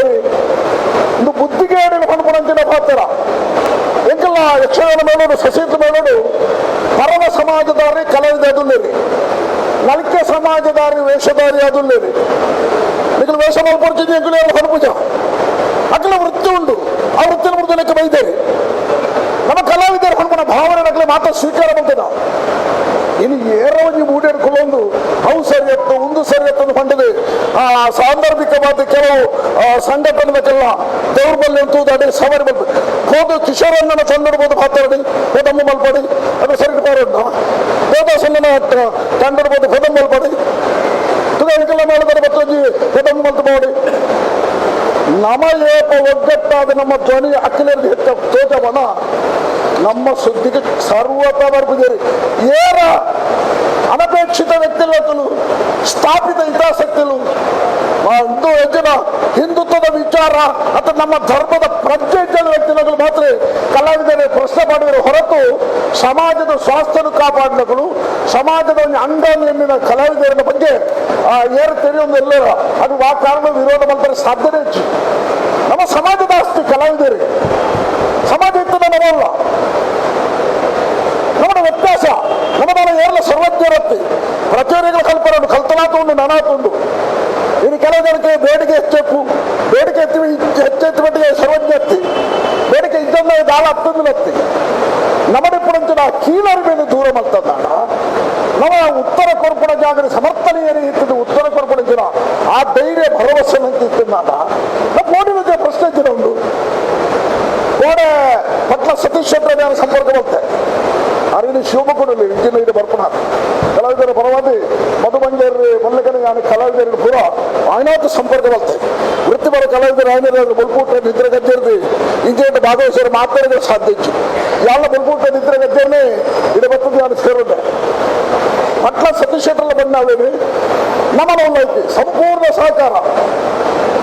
ಕಲಾವಿದರು ಇದು ಬುದ್ಧಿಗೇಡಿನ ಪಣಪಣಂಚಿನ ಪಾತ್ರ ಎಂಕಲ್ಲ ಯಕ್ಷಗಾನ ಮಾಡೋದು ಸಸೀತ ಮಾಡೋದು ಪರಮ ಸಮಾಜದಾರಿ ಕಲಾವಿದ ಅದುಲ್ಲೇರಿ ನಳಿಕೆ ಸಮಾಜದಾರಿ ವೇಷಧಾರಿ ಅದುಲ್ಲೇರಿ ನಿಖಿಲ ವೇಷ ಮಲ್ಪಡ್ತಿದ್ದೆ ಎಂಕಲೇ ಹನುಪುಜ ಅಕ್ಕಲ ವೃತ್ತಿ ಉಂಟು. ಆ ವೃತ್ತಿನ ಮೃದಲಕ್ಕೆ ಬೈದೇರಿ ನಮ್ಮ ಕಲಾವಿದರು ಹನುಮನ ಭಾವನೆ ನಗಲೆ ಮಾತ್ರ ಸ್ವೀಕಾರ ಮಾಡ್ತದ ಇನ್ನು ಏರೋ ನೀವು ಕೊಲ್ಲೊಂದು ಅವು ಸರಿ ಎತ್ತು ಒಂದು ಸರಿ ಎತ್ತು ಪಂಡದೆ ಆ ಸಾಂದರ್ಭಿಕವಾದ ಕೆಲವು ಸಂಘಟನೆಗಳ ದೌರ್ಬಲ್ಯ ಅಂತೂ ಅದೇ ಸವಾರಿ ಬಂದು ಹೋದ ಕಿಶೋರಣ್ಣನ ಸಂದರ್ಭದ ಮಾತಾಡಿ ಹೊದಮ್ಮ ಮಲ್ಪಡಿ, ಅದು ಸರಿ ಪಾರೋಣ ದೇವದಾಸನ್ನ ತಂದಿರ್ಬೋದು ಹೊದಮ್ಮ ಮಲ್ಪಡಿ. ತುಗಾರಿಕೆಲ್ಲ ಮಾಡಿದರೆ ಮತ್ತೊಂದು ಹೊದಮ್ಮ ಮಲ್ತು ಮಾಡಿ. ನಮ ಏಪ ಒಗ್ಗಟ್ಟಾದ ನಮ್ಮ ಧ್ವನಿ ಅಕ್ಕಿನಲ್ಲಿ ಹೆಚ್ಚ ತೋಜವನ ನಮ್ಮ ಸುದ್ದಿಗೆ ಸರ್ವತ ಬರ್ಬಿದ್ದೀರಿ ಏರ ಅನಪೇಕ್ಷಿತ ವ್ಯಕ್ತಿಗಳು ಸ್ಥಾಪಿತ ಹಿತಾಸಕ್ತಿಗಳು. ಒಂದು ಹೆಚ್ಚಿನ ಹಿಂದುತ್ವದ ವಿಚಾರ ಅಥವಾ ನಮ್ಮ ಧರ್ಮದ ಪ್ರಜ್ಞೆ ಇದ್ದ ವ್ಯಕ್ತಿಗಳು ಮಾತ್ರ ಕಲಾವಿದರೆ ಪ್ರಶ್ನೆ ಮಾಡಿದರೆ ಹೊರತು ಸಮಾಜದ ಸ್ವಾಸ್ಥ್ಯನು ಕಾಪಾಡಲು ಸಮಾಜದ ಒಂದು ಎನ್ನಿನ ಕಲಾವಿದರ ಬಗ್ಗೆ ಆ, ಏರು ತೆರೆಯೊಂದು ಎಲ್ಲರ ಅದು ಆ ಕಾರಣ ವಿರೋಧ ಮಾಡ್ತಾರೆ ಹೆಚ್ಚು ನಮ್ಮ ಸಮಾಜದ ಆಸ್ತಿ ಕಲಾವಿದರಿಗೆ ಸಮಾಜ ಇತ್ತು ನಮ್ಮಲ್ಲ നമ്മുടെ ವ್ಯತ್ಯಾಸ ನಮ್ಮದಲ್ಲ ಏರಲ ಸರ್ವಜ್ಞರತ್ತಿ ಪ್ರಚೋದನೆಗಳು ಕಲ್ಪನೆ ಕಲ್ತನಾತುಂಡು ನನಾತುಂಡು ಇನ್ನು ಕೆಲವು ಜನಕ್ಕೆ ಬೇಡಿಕೆ ಹೆಚ್ಚೆಪ್ಪು ಬೇಡಿಕೆ ಎತ್ತಿ ಹೆಚ್ಚೆತ್ತಿ ಮಟ್ಟಿಗೆ ಸರ್ವಜ್ಞತ್ತಿ ಬೇಡಿಕೆ ಇದ್ದನ್ನ ದಾಳ ಹತ್ತೊಂದಿಲತ್ತಿ ನಮ್ಮಡಿಪ್ಪುಡಂಚಿನ ಕೀಳರಿ ಮೇಲೆ ದೂರ ಮಾಡ್ತದಾಡ ನಮ್ಮ ಉತ್ತರ ಕೊರ್ಪುಡ ಜಾಗದ ಸಮರ್ಥನೀಯ ಇರ್ತದೆ ಉತ್ತರ ಕೊರ್ಪುಡಂಚಿನ ಆ ಧೈರ್ಯ ಭರವಸೆ ನಂತಿದ್ದಾಡ ನಮ್ಮ ಮೋಡಿನ ಪ್ರಶ್ನೆ ಇದ್ದಿರ ಉಂಟು ಕೋಡೆ ಪಟ್ಲ ಸತೀಶ್ ಚಂದ್ರ ಸಂಪರ್ಕ ಬರುತ್ತೆ ಅರಿವಿನ ಶಿವಮೊಗ್ಗದಲ್ಲಿ ಇಂಜಿನಿಯರ್ ಬರ್ಪಣ ಕಲಾವಿದರ ಪರವಾದಿ ಮಧುಮಂಜರ್ ಮಲ್ಲಕನ ಯಾನ ಕಲಾವಿದರ ಪೂರ ಆಯ್ನಾತು ಸಂಪರ್ಕ ಬರುತ್ತೆ ವೃತ್ತಿಪರ ಕಲಾವಿದರು ಆಯ್ನ ಬಲ್ಪೂಟ ನಿದ್ರೆ ಗಜ್ಜರ್ದು ಇಂಜಿನಿಯರ್ ಭಾಗವಹಿಸೋರು ಮಾತಾಡಿದ್ರೆ ಸಾಧ್ಯ ಇತ್ತು ಎಲ್ಲ ಬಲ್ಪೂಟ ನಿದ್ರೆ ಗಜ್ಜರ್ನೇ ಇದು ಬರ್ತದೆ ನಾನು ಸೇರೋದೆ ಪಟ್ಲ ಸತೀಶ್ ಶೆಟ್ಟರ್ಲ ಬಂದಾವೇನು ನಮ್ಮನ್ನ ಐತಿ ಸಂಪೂರ್ಣ ಸಹಕಾರ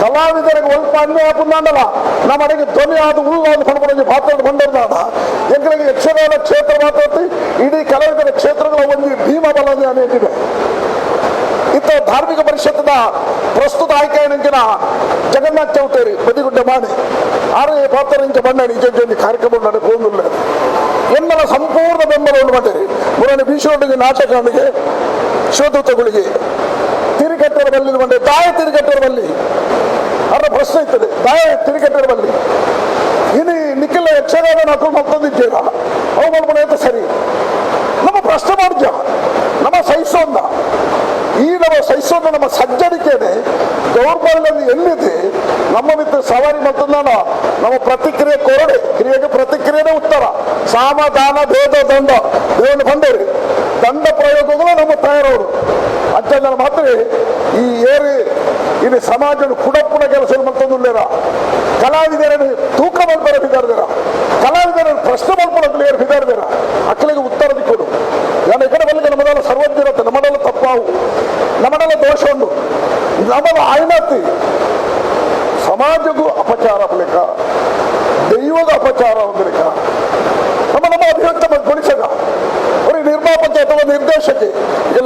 ಕಲಾವಿದರಿಗೆ ಒಲ್ಪ ಅನ್ಯಾಯ ಪುಂದಾಂಡಲ ನಮ್ಮ ಅಡಿಗೆ ಧ್ವನಿ ಆದ ಉಳ್ಳಾದ ಪಡ್ಕೊಂಡು ಮಾತಾಡಿ ಬಂದಿರ್ದಾಡ ಎಂಕರಿಗೆ ಯಕ್ಷಗಾನ ಕ್ಷೇತ್ರ ಮಾತಾಡ್ತಿ ಇಡೀ ಕಲಾವಿದರ ಕ್ಷೇತ್ರಗಳ ಒಂದು ಭೀಮ ಬಲ ಅನೇಕಿದೆ ಇತ್ತ ಧಾರ್ಮಿಕ ಪರಿಷತ್ತಿನ ಪ್ರಸ್ತುತ ಆಯ್ಕೆ ನಂಕಿನ ಜಗನ್ನಾಥ್ ಚೌಟೇರಿ ಬದಿಗುಡ್ಡ ಮಾಡಿ ಆರು ಪಾತ್ರ ಇಂಚ ಬಣ್ಣ ನಿಜ ಕಾರ್ಯಕ್ರಮ ನಡೆಕೊಂಡಿಲ್ಲ ಎನ್ನಲ ಸಂಪೂರ್ಣ ಬೆಂಬಲವನ್ನು ಮಾಡಿರಿ ಮುರಳಿ ಬೀಸೋಡಿಗೆ ನಾಟಕಗಳಿಗೆ ಶಿವದೂತಗಳಿಗೆ ತಿರುಗಟ್ಟರ ಬಲ್ಲಿ ಬಂದೆ ದಾಯ ತಿರುಗಟ್ಟರ ಬಲ್ಲಿ ಅವರ ಪ್ರಶ್ನೆ ಇರ್ತದೆ ದಾಯ ತಿರುಗಟ್ಟರ ಬಲ್ಲಿ ಇನ್ನು ನಿಖಿಲ ಯಕ್ಷಗಾನ ನಾವು ಮತ್ತೊಂದಿದ್ದೀರಾ? ಅವು ಅಂತ ಸರಿ. ನಮ್ಮ ಪ್ರಶ್ನೆ ಮಾಡಿದ್ಯ ನಮ್ಮ ಸಹಿಸೋಂದ ಈ ನಮ್ಮ ಸಹಿಸೋದ ನಮ್ಮ ಸಜ್ಜನಿಕೆನೆ ದೌರ್ಬಲ್ಯ ಎಲ್ಲಿದೆ ನಮ್ಮ ಮಿತ್ರ ಸವಾರಿ ಮತ್ತು ನಾನು ನಮ್ಮ ಪ್ರತಿಕ್ರಿಯೆ ಕೊರಡೆ, ಕ್ರಿಯೆಗೆ ಪ್ರತಿಕ್ರಿಯೆನೇ ಉತ್ತರ. ಸಾಮ, ದಾನ, ಭೇದ, ದಂಡ. ದೇವನ ಬಂದೇರಿ ದಂಡ ಪ್ರಯೋಗಗಳು ನಮ್ಮ ತಯಾರವರು. ಅಂಚಂದ ಮಾತ್ರ ಈ ಏರಿ, ಇಲ್ಲಿ ಸಮಾಜದ ಕುಡಪುಡ ಕೆಲಸ ಮತ್ತೊಂದು ಕಲಾವಿದರನ್ನು ತೂಕ ಮಾಡಿ ಬಿದ್ದಾರ್ದಾರ ಕಲಾವಿದರನ್ನು ಪ್ರಶ್ನೆ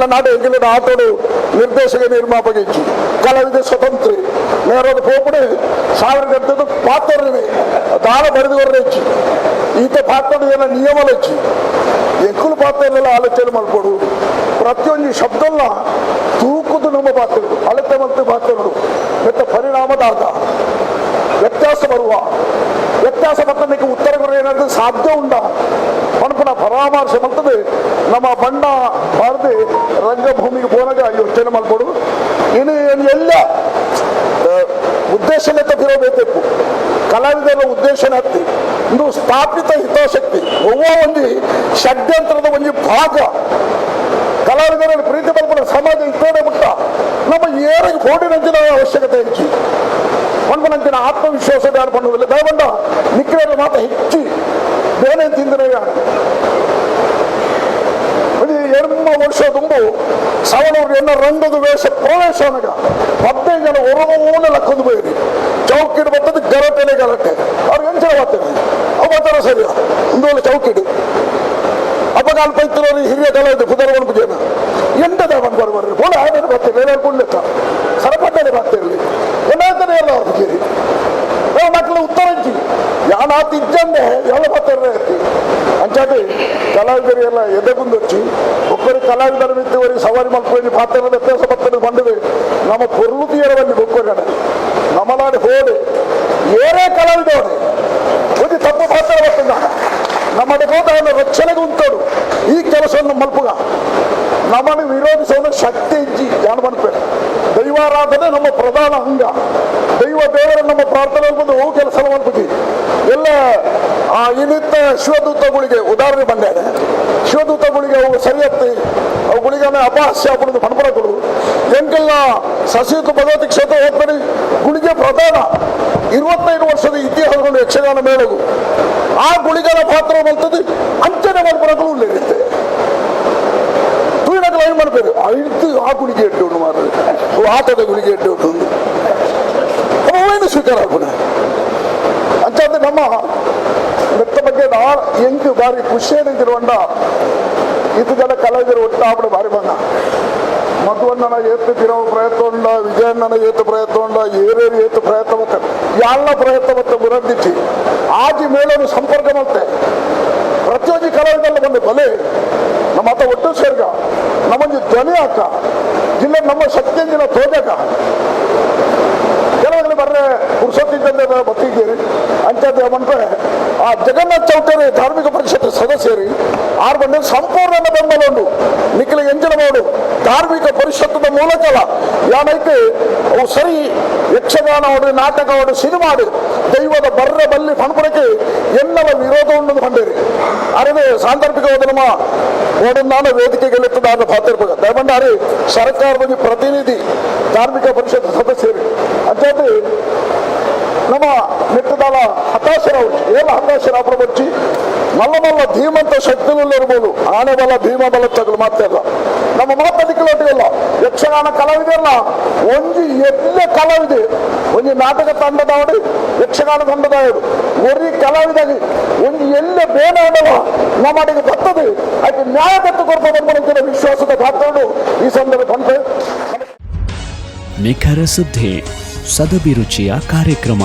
ನಾಡು ಎಂಗಿಲಿನ ಆಟೋಡು ನಿರ್ದೇಶಕ ನಿರ್ಮಾಪಕ ಇಚ್ಚು ಕಲಾವಿದ ಸ್ವತಂತ್ರ ನೇರದ ಪೋಪುಡು ಸಾವಿರ ಗಂಟೆದು ಪಾತ್ರನೇ ದಾನ ಬರೆದುವರ ಹೆಚ್ಚು ಈತ ಪಾತ್ರದ ಏನ ನಿಯಮಲ ಹೆಚ್ಚು ಎಂಕುಲು ಪಾತ್ರನೆಲ್ಲ ಆಲೋಚನೆ ಮಾಡ್ಕೊಡು ಪ್ರತಿಯೊಂದು ಶಬ್ದಲ್ಲ ತೂಕುದು ನಮ್ಮ ಪಾತ್ರಗಳು ಅಳತೆ ಮತ್ತು ಪಾತ್ರಗಳು ಮತ್ತು ಪರಿಣಾಮದಾತ ವ್ಯತ್ಯಾಸ ಬರುವ ವ್ಯತ್ಯಾಸ ಮತ್ತೊಂದಕ್ಕೆ ಏನಾದ್ರು ಸಾಧ್ಯ ಉಂಡ. ಅನ್ಪುಣ ಪರಾಮರ್ಶೆ ಮಾಡ್ತದೆ, ನಮ್ಮ ಬಣ್ಣ ಬಾರದೆ ರಂಗಭೂಮಿಗೆ ಹೋದಾಗ ಯೋಚನೆ ಮಾಡ್ಬೋದು ಇನ್ನು ಎಲ್ಲ ಉದ್ದೇಶ ತಪ್ಪಿರಬೇಕು ಕಲಾವಿದರ ಉದ್ದೇಶನ ಹತ್ತಿ, ಇದು ಸ್ಥಾಪಿತ ಹಿತಾಸಕ್ತಿ. ಒವ್ವ ಒಂದು ಷಡ್ಯಂತ್ರದ ಒಂದು ಭಾಗ. ಕಲಾವಿದರಲ್ಲಿ ಪ್ರೀತಿ ಬರ್ಬೋದು ಸಮಾಜ ಇದ್ದೇನೆ ಮುಟ್ಟ ನಮ್ಮ ಏಳು ಕೋಟಿ ನಂಜಿನ ಅವಶ್ಯಕತೆ ಹೆಚ್ಚು. ಒಂದು ನಂಜಿನ ಆತ್ಮವಿಶ್ವಾಸ ಅನ್ಕೊಂಡದಲ್ಲಿ ದಯಗೊಂಡ ನಿಕ್ಕಿನ ಮಾತ್ರ ಹೆಚ್ಚಿ. ಬೇನೆ ತಿಂದರೆ ಎರ್ಮ ವರ್ಷ ತುಂಬು ಸಾವಿರ ಎನ್ನ ರಂಗದ ವೇಷ ಪ್ರವೇಶನಗ ಹದಿನೈದು ಜನ ಒರಗೂನ ಲಕ್ಕದು ಬೇರೆ. ಚೌಕಿಡು ಬರ್ತದೆ ಗರಟೆನೆ ಗರಟೆ. ಅವ್ರಿಗೆ ಎಂಚ ಅವತ್ತಾರ ಸರಿಯ? ಒಂದು ವೇಳೆ ಚೌಕಿಡು. ಅಪಗಾಲ ಪೈತ್ರವರು ಹಿರಿಯ ಕಲಾವಿದ ಕುದರವನ್ ಪೂಜೆನ ಎಂಟದ ಬಂದು ಬರ್ಬರ್ರಿ ಬೋಳ ಆಮೇಲೆ ಬರ್ತೇವೆ ಏನಾದ್ರು ಕೊಳ್ಳೆತ್ತ ಸರಪಟ್ಟನೆ ಬರ್ತಿರ್ಲಿ ಏನಾಗ್ತಾನೆ ಎಲ್ಲ ಅವ್ರಿಗೆ ಅಕ್ಲ ಉತ್ತರ ಇಜ್ಜಿ ಯಾನಾತ್ ಇಜ್ಜಂದೆ ಎಲ್ಲ ಬರ್ತಾರೆ ಅಂಚಾದೆ ಕಲಾವಿದರು ಎಲ್ಲ ಎದೆಗುಂದು వచ్చి ಒಬ್ಬರು ಕಲಾವಿದರ ಮಿತ್ತವರಿಗೆ ಸವಾರಿ ಮಲ್ಪೇನಿ ಪಾತ್ರ ವ್ಯತ್ಯಾಸ ಬರ್ತದೆ ಬಂದಿದೆ ನಮ್ಮ ಪೊರ್ಲು ತೀರವಲ್ಲಿ ಒಬ್ಬರು ನಮ್ಮನಾಡಿ ಹೋದೆ ಏನೇ ಕಲಾವಿದವನೇ ಒಂದು ತಪ್ಪು ಪಾತ್ರ ಬರ್ತದ ನಮ್ಮಲ್ಲಿ ಹೋದ ಅವನ ರಕ್ಷಣೆಗೆ ಉಂಟೋಡು ಈ ಕೆಲಸವನ್ನು ಮಲ್ಪುಗ. ನಮ್ಮನ್ನು ವಿರೋಧಿಸೋದಕ್ಕೆ ಶಕ್ತಿ ಇಜ್ಜಿ ಜಾನ ಬಂದ್ಬೇಡ ದೈವಾರಾಧನೆ ನಮ್ಮ ಪ್ರಧಾನ ಅಂಗ. ದೈವ ದೇವರ ನಮ್ಮ ಪ್ರಾರ್ಥನೆ ಬಂದು ಹೂ ಕೆಲಸ ಮಲ್ಪುಜಿ ಎಲ್ಲ, ಆ, ಇನ್ನಿತ್ತ ಶಿವದೂತಗಳಿಗೆ ಉದಾಹರಣೆ ಬಂದಿದೆ ಶಿವದೂತಗಳಿಗೆ ಅವು ಸರಿಯತ್ತಿ. ಅವುಗಳಿಗೆ ಅಪಹಾಸ್ಯ ಬಿಡುದು ಪಣಪಡಗಳು ಎಂಕೆಲ್ಲ ಸಸಿಯುತ ಭಗವತಿ ಕ್ಷೇತ್ರ ಹೋಗ್ತಾರೆ ಗುಳಿಗೆ ಪ್ರಧಾನ. ಇರುವತ್ತೈದು ವರ್ಷದ ಇತಿಹಾಸಗಳು ಯಕ್ಷಗಾನ ಮೇಳಗು ಆ ಗುಳಿಗನ ಪಾತ್ರ ಬರ್ತದೆ ಅಂಚನೆ ಮಾಡ್ಬರಗಳು ಉಳ್ಳೇರುತ್ತೆ ತುಳಿನಗಳು ಏನು ಮಾಡ್ಬೇಕು. ಐದು ಆ ಗುಳಿಗೆ ಇಟ್ಟು ಮಾರು ಆಟದ ಗುಳಿಗೆ ಇಟ್ಟು ಅವೇನು ಸ್ವೀಕಾರ ಆಗ್ಬಿಡ ಅಂಚಾದ ನಮ್ಮ ಮೆತ್ತ ಬಗ್ಗೆ ನಾ ಎಂಟು ಬಾರಿ ಖುಷಿಯಾಗಿರುವಂಡ ಇದು ಜನ ಕಲಾವಿದರು ಒಟ್ಟಾಬಿಡ ಬಾರಿ ಬಂದ ಮಧುವಣ್ಣನ ಏತ್ತು ತಿರವು ಪ್ರಯತ್ನ ಉಂಡ ವಿಜಯಣ್ಣನ ಏತು ಪ್ರಯತ್ನ ಉಂಡ, ಏರೇರು ಏತು ಪ್ರಯತ್ನ ಮತ್ತೆ ಎಲ್ಲ ಪ್ರಯತ್ನ ಮತ್ತೆ ಬುರಂದಿಚ್ಚಿ ಆಜಿ ಮೇಳನ್ನು ಸಂಪರ್ಕ ಮತ್ತೆ ಪ್ರತಿಯೊಂದು ಬಂದು ಬಲೆ, ನಮ್ಮ ಒಟ್ಟು ಸೇರ್ಗ, ನಮ್ಮೊಂದು ಧ್ವನಿ ಹಾಕ ಜಿಲ್ಲೆ ನಮ್ಮ ಶಕ್ತಿಯಿಂದ ಕೆಲವೊಂದು ಬರ್ರೆ ಪುರುಷೋತ್ತಿದ್ದಂತೆ ಬತ್ತಿದ್ದೀರಿ ಅಂಚದ್ದು ಏಮಂದ್ರೆ ಆ ಜಗನ್ನಾಥ್ ಚೌಟರಿ ಧಾರ್ಮಿಕ ಪರಿಷತ್ ಸದಸ್ಯರಿ ಆರು ಬಂದು ಸಂಪೂರ್ಣ ಬೆಂಬಲ ಉಂಟು ನಿಖಿಲ ಎಂಜಿನ ಮಾಡು ಧಾರ್ಮಿಕ ಪರಿಷತ್ತದ ಮೂಲಕಲ ಯಾನೈತೆ ಅವು ಸರಿ ಯಕ್ಷಗಾನ ಆಡು ನಾಟಕ ಆಡು ಸಿನಿಮಾ ಆಡು ದೈವದ ಬರ್ರ ಬಲ್ಲಿ ಪಣಪಡಕ್ಕೆ ಎನ್ನವ ವಿರೋಧ ಉಂಡು ಬಂಡೇರಿ ಅರೆ ಸಾಂದರ್ಭಿಕವಾದ ನಮ್ಮ ಓಡು ನಾನು ವೇದಿಕೆಗೆ ನಾನು ಪಾತಿರ್ಬೇಕು ದಯಮಾಡಿ ಸರ್ಕಾರ ಬಗ್ಗೆ ಪ್ರತಿನಿಧಿ ಧಾರ್ಮಿಕ ಪರಿಷತ್ ಏನ ಹತಾಶರ ಅಪ್ರ ಬಚ್ಚಿ ಮಲ್ಲ ಮಲ್ಲ ಧೀಮಂತ ಶಕ್ತಿಗಳು ಇರ್ಬೋದು. ಆನೆ ಬಲ, ಭೀಮ ಬಲ ತಗಲು ಮಾತಿಲ್ಲ ನಮ್ಮ ಮಾತದಿಕ್ಕಲೊಟ್ಟಿಗೆಲ್ಲ ಯಕ್ಷಗಾನ ಕಲಾವಿದೆಲ್ಲ ಒಂಜಿ ಎಲ್ಲ ಕಲಾವಿದೆ. ಒಂಜಿ ನಾಟಕ ತಂಡದವಡು ಯಕ್ಷಗಾನ ತಂಡದವಡು ಒರಿ ಕಲಾವಿದಾಗಿ ಒಂದು ಎಲ್ಲ ಬೇನಾಡವ ನಮ್ಮಡಿಗೆ ಬರ್ತದೆ. ಅದಕ್ಕೆ ನ್ಯಾಯ ಕಟ್ಟು ಕೊಡ್ತಾ ವಿಶ್ವಾಸದ ಪಾತ್ರಗಳು ಈ ಸಂದರ್ಭ ಬಂತು ನಿಖರ ಸುದ್ದಿ, ಸದಭಿರುಚಿಯ ಕಾರ್ಯಕ್ರಮ.